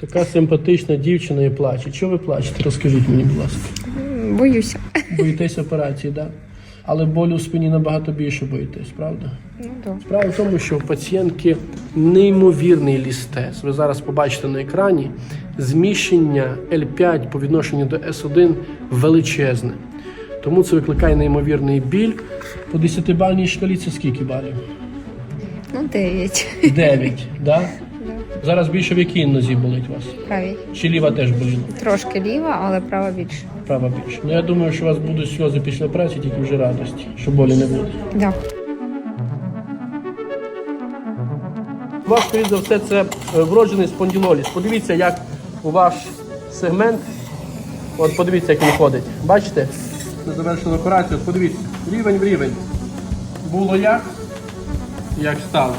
Така симпатична дівчина і плаче. Чого ви плачете? Розкажіть мені, будь ласка. Боюся. Боїтесь операції, так? Да? Але болю у спині набагато більше боїтесь, правда? Ну. Справа в тому, що у пацієнтки неймовірний лістез. Ви зараз побачите на екрані зміщення L5 по відношенню до S1 величезне. Тому це викликає неймовірний біль. По 10-бальній шкалі це скільки балів? Ну, дев'ять. 9, да? Зараз більше в якій нозі болить у вас? Правій. Чи ліва теж боліла? Трошки ліва, але права більше. Права більше. Ну я думаю, що у вас будуть сльози після операції, тільки вже радості, що болі не буде. Да. У вас, скоріш за все, це е, вроджений спонділоліз. Подивіться, як у ваш сегмент. От подивіться, як він ходить. Бачите? Ми завершили операцію. Подивіться, рівень в рівень. Було як? Як стало.